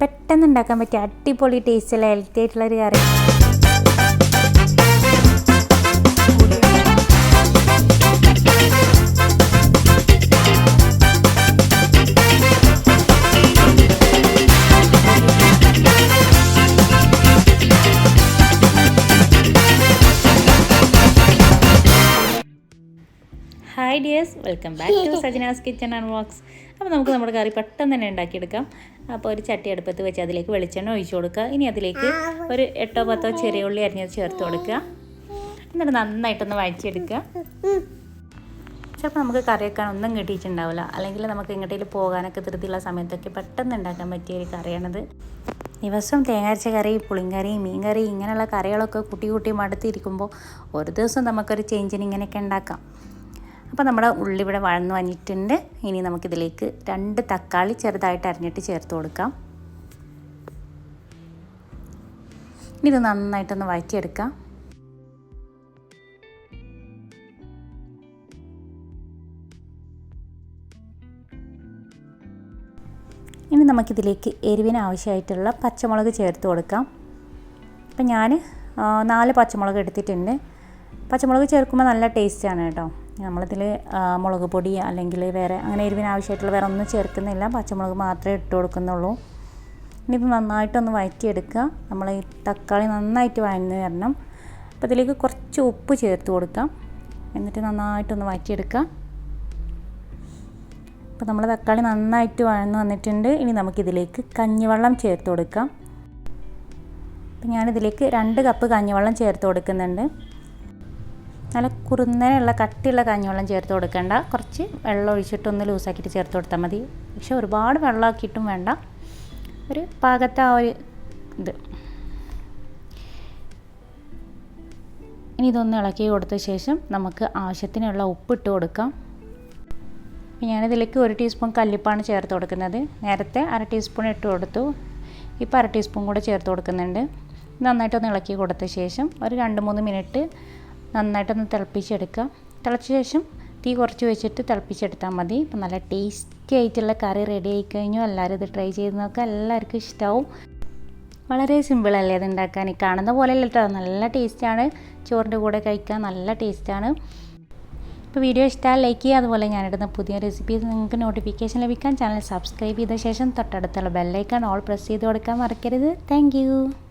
പെട്ടെന്ന് ഉണ്ടാക്കാൻ പറ്റിയ അടിപൊളി ടേസ്റ്റുള്ള ഹെൽത്തി ആയിട്ടുള്ളൊരു കറി. Hi dears welcome back to Sajana's kitchen and vlogs അപ്പോൾ നമുക്ക് നമ്മുടെ കറി പെട്ടെന്ന് തന്നെ ഉണ്ടാക്കിയെടുക്കാം. അപ്പോൾ ഒരു ചട്ടി അടുപ്പത്ത് വെച്ച് അതിലേക്ക് വെളിച്ചെണ്ണ ഒഴിച്ചു കൊടുക്കുക. ഇനി അതിലേക്ക് ഒരു എട്ടോ പത്തോ ചെറിയ ഉള്ളി അരിഞ്ഞത് ചേർത്ത് കൊടുക്കുക. എന്നിട്ട് നന്നായിട്ടൊന്ന് വഴച്ചെടുക്കുക ചിലപ്പോൾ നമുക്ക് കറി വെക്കാൻ ഒന്നും കിട്ടിയിട്ടുണ്ടാവില്ല. അല്ലെങ്കിൽ നമുക്ക് എങ്ങോട്ടേലും പോകാനൊക്കെ ധൃതിയുള്ള സമയത്തൊക്കെ പെട്ടെന്ന് ഉണ്ടാക്കാൻ പറ്റിയ ഒരു കറിയാണിത്. ദിവസം തേങ്ങാരച്ച കറി പുളിങ്കറി മീൻകറി ഇങ്ങനെയുള്ള കറികളൊക്കെ കുട്ടി കൂട്ടി മടുത്തിരിക്കുമ്പോൾ ഒരു ദിവസം നമുക്കൊരു ചേഞ്ചിന് ഇങ്ങനെയൊക്കെ ഉണ്ടാക്കാം. അപ്പോൾ നമ്മുടെ ഉള്ളി ഇവിടെ വഴന്നു വന്നിട്ടുണ്ട്. ഇനി നമുക്കിതിലേക്ക് രണ്ട് തക്കാളി ചെറുതായിട്ട് അരിഞ്ഞിട്ട് ചേർത്ത് കൊടുക്കാം. ഇനി ഇത് നന്നായിട്ടൊന്ന് വഴറ്റിയെടുക്കാം. ഇനി നമുക്കിതിലേക്ക് എരിവിന് ആവശ്യമായിട്ടുള്ള പച്ചമുളക് ചേർത്ത് കൊടുക്കാം. അപ്പം ഞാൻ നാല് പച്ചമുളക് എടുത്തിട്ടുണ്ട്. പച്ചമുളക് ചേർക്കുമ്പോൾ നല്ല ടേസ്റ്റാണ് കേട്ടോ. നമ്മളിതിൽ മുളക് പൊടി അല്ലെങ്കിൽ വേറെ അങ്ങനെ എരിവിന് ആവശ്യമായിട്ടുള്ള വേറെ ഒന്നും ചേർക്കുന്നില്ല. പച്ചമുളക് മാത്രമേ ഇട്ട് കൊടുക്കുന്നുള്ളൂ. ഇനി ഇത് നന്നായിട്ടൊന്ന് വഴറ്റിയെടുക്കുക. നമ്മൾ ഈ തക്കാളി നന്നായിട്ട് വഴന്ന് വരണം. അപ്പോൾ ഇതിലേക്ക് കുറച്ച് ഉപ്പ് ചേർത്ത് കൊടുക്കാം. എന്നിട്ട് നന്നായിട്ടൊന്ന് വഴറ്റിയെടുക്കുക. അപ്പോൾ നമ്മൾ തക്കാളി നന്നായിട്ട് വഴന്ന് വന്നിട്ടുണ്ട്. ഇനി നമുക്കിതിലേക്ക് കഞ്ഞിവെള്ളം ചേർത്ത് കൊടുക്കാം. അപ്പം ഞാനിതിലേക്ക് രണ്ട് കപ്പ് കഞ്ഞിവെള്ളം ചേർത്ത് കൊടുക്കുന്നുണ്ട്. നല്ല കുറുന്നനെയുള്ള കട്ടിയുള്ള കഞ്ഞിവെള്ളം ചേർത്ത് കൊടുക്കേണ്ട. കുറച്ച് വെള്ളം ഒഴിച്ചിട്ടൊന്ന് ലൂസാക്കിയിട്ട് ചേർത്ത് കൊടുത്താൽ മതി. പക്ഷേ ഒരുപാട് വെള്ളമാക്കിയിട്ടും വേണ്ട. ഒരു പാകത്തെ ആ ഒരു ഇത്. ഇനി ഇതൊന്ന് ഇളക്കി കൊടുത്ത ശേഷം നമുക്ക് ആവശ്യത്തിനുള്ള ഉപ്പ് ഇട്ട് കൊടുക്കാം. ഞാനിതിലേക്ക് ഒരു ടീസ്പൂൺ കല്ലിപ്പാണ് ചേർത്ത് കൊടുക്കുന്നത്. നേരത്തെ അര ടീസ്പൂൺ ഇട്ട് കൊടുത്തു. ഇപ്പോൾ അര ടീസ്പൂൺ കൂടെ ചേർത്ത് കൊടുക്കുന്നുണ്ട്. നന്നായിട്ടൊന്ന് ഇളക്കി കൊടുത്ത ശേഷം ഒരു രണ്ട് മൂന്ന് മിനിറ്റ് നന്നായിട്ടൊന്ന് തിളപ്പിച്ചെടുക്കുക. തിളച്ച ശേഷം തീ കുറച്ച് വെച്ചിട്ട് തിളപ്പിച്ചെടുത്താൽ മതി. അപ്പം നല്ല ടേസ്റ്റി ആയിട്ടുള്ള കറി റെഡി ആയി കഴിഞ്ഞു. എല്ലാവരും ഇത് ട്രൈ ചെയ്ത് നോക്കുക എല്ലാവർക്കും ഇഷ്ടമാവും വളരെ സിമ്പിളല്ലേ ഇത് ഉണ്ടാക്കാൻ? കാണുന്ന പോലെ അല്ല കേട്ടോ നല്ല ടേസ്റ്റാണ് ചോറിന്റെ കൂടെ കഴിക്കാൻ നല്ല ടേസ്റ്റാണ് ഇപ്പോൾ വീഡിയോ ഇഷ്ടമായി ലൈക്ക് ചെയ്യുക. അതുപോലെ ഞാനിടുന്ന പുതിയ റെസിപ്പീസ് നിങ്ങൾക്ക് നോട്ടിഫിക്കേഷൻ ലഭിക്കാൻ ചാനൽ സബ്സ്ക്രൈബ് ചെയ്ത ശേഷം തൊട്ടടുത്തുള്ള ബെല്ലൈക്കൺ ഓൾ പ്രസ് ചെയ്ത് കൊടുക്കാൻ മറക്കരുത്. താങ്ക്